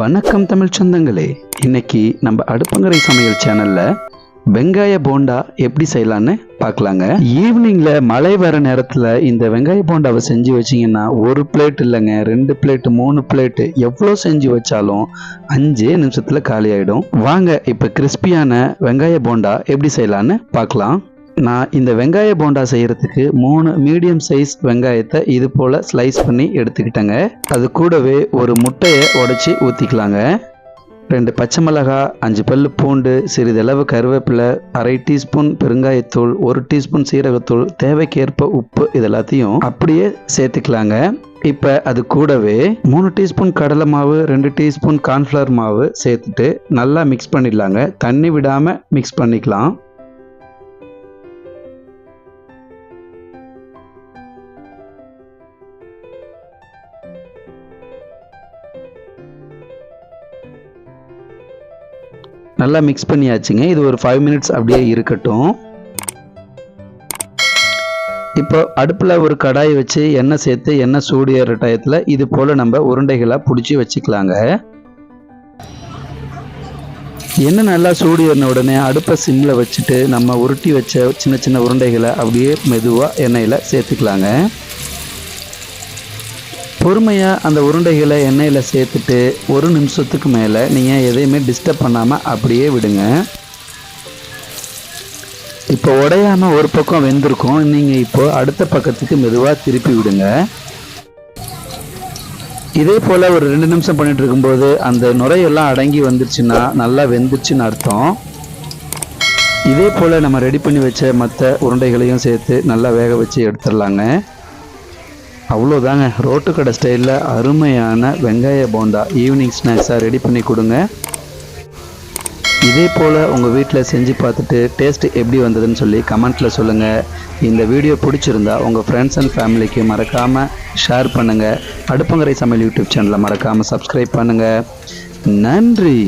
வணக்கம் தமிழ் சொந்தங்களே. இன்னைக்கு நம்ம அடுப்பங்கரை சமையல் சேனல்ல வெங்காய போண்டா எப்படி செய்யலான்னு பார்க்கலாங்க. ஈவினிங்ல மழை வர நேரத்துல இந்த வெங்காய போண்டாவை செஞ்சு வச்சீங்கன்னா ஒரு பிளேட் இல்லைங்க ரெண்டு பிளேட் மூணு பிளேட் எவ்வளோ செஞ்சு வச்சாலும் அஞ்சே நிமிஷத்துல காலி ஆயிடும் வாங்க இப்போ கிறிஸ்பியான வெங்காய போண்டா எப்படி செய்யலான்னு பார்க்கலாம். நான் இந்த வெங்காய போண்டா செய்கிறதுக்கு மூணு மீடியம் சைஸ் வெங்காயத்தை இது போல் ஸ்லைஸ் பண்ணி எடுத்துக்கிட்டேங்க. அது கூடவே ஒரு முட்டையை உடச்சி ஊற்றிக்கலாங்க ரெண்டு பச்சை மிளகா அஞ்சு பல் பூண்டு சிறிதளவு கருவேப்பிலை அரை டீஸ்பூன் பெருங்காயத்தூள் ஒரு டீஸ்பூன் சீரகத்தூள் தேவைக்கேற்ப உப்பு இது எல்லாத்தையும் அப்படியே சேர்த்துக்கலாங்க. இப்போ அது கூடவே மூணு டீஸ்பூன் கடலை மாவு ரெண்டு டீஸ்பூன் கார்ன்ஃப்ளவர் மாவு சேர்த்துட்டு நல்லா மிக்ஸ் பண்ணிடலாங்க. தண்ணி விடாமல் மிக்ஸ் பண்ணிக்கலாம். நல்லா மிக்ஸ் பண்ணியாச்சுங்க. இது ஒரு ஃபைவ் மினிட்ஸ் அப்படியே இருக்கட்டும். இப்போ அடுப்பில் ஒரு கடாய் வச்சு எண்ணெய் சேர்த்து எண்ணெய் சூடு ஏற டயத்தில் இது போல் நம்ம உருண்டைகளாக பிடிச்சி வச்சுக்கலாங்க. எண்ணெய் நல்லா சூடு ஏறின உடனே அடுப்பை சிம்மில் வச்சுட்டு நம்ம உருட்டி வச்ச சின்ன சின்ன உருண்டைகளை அப்படியே மெதுவாக எண்ணெயில் சேர்த்துக்கலாங்க. பொறுமையாக அந்த உருண்டைகளை எண்ணெயில் சேர்த்துட்டு ஒரு நிமிஷத்துக்கு மேலே நீங்கள் எதையுமே டிஸ்டர்ப் பண்ணாமல் அப்படியே விடுங்க. இப்போ உடையாமல் ஒரு பக்கம் வெந்திருக்கும். நீங்கள் இப்போது அடுத்த பக்கத்துக்கு மெதுவாக திருப்பி விடுங்க. இதே போல் ஒரு ரெண்டு நிமிஷம் பண்ணிட்டு இருக்கும்போது அந்த நுரையெல்லாம் அடங்கி வந்துருச்சுன்னா நல்லா வெந்துருச்சுன்னு அர்த்தம். இதே போல் நம்ம ரெடி பண்ணி வச்ச மற்ற உருண்டைகளையும் சேர்த்து நல்லா வேக வச்சு எடுத்துடலாங்க. அவ்வளோதாங்க. ரோட்டு கடை ஸ்டைலில் அருமையான வெங்காய போண்டா. ஈவினிங் ஸ்நாக்ஸாக ரெடி பண்ணி கொடுங்க. இதே போல் உங்கள் வீட்டில் செஞ்சு பார்த்துட்டு டேஸ்ட் எப்படி வந்ததுன்னு சொல்லி கமெண்ட்டில் சொல்லுங்கள் இந்த வீடியோ பிடிச்சிருந்தா உங்கள் ஃப்ரெண்ட்ஸ் அண்ட் ஃபேமிலிக்கு மறக்காமல் ஷேர் பண்ணுங்கள் அடுப்பங்கரை சமையல் யூடியூப் சேனலை மறக்காமல் சப்ஸ்கிரைப் பண்ணுங்கள் நன்றி.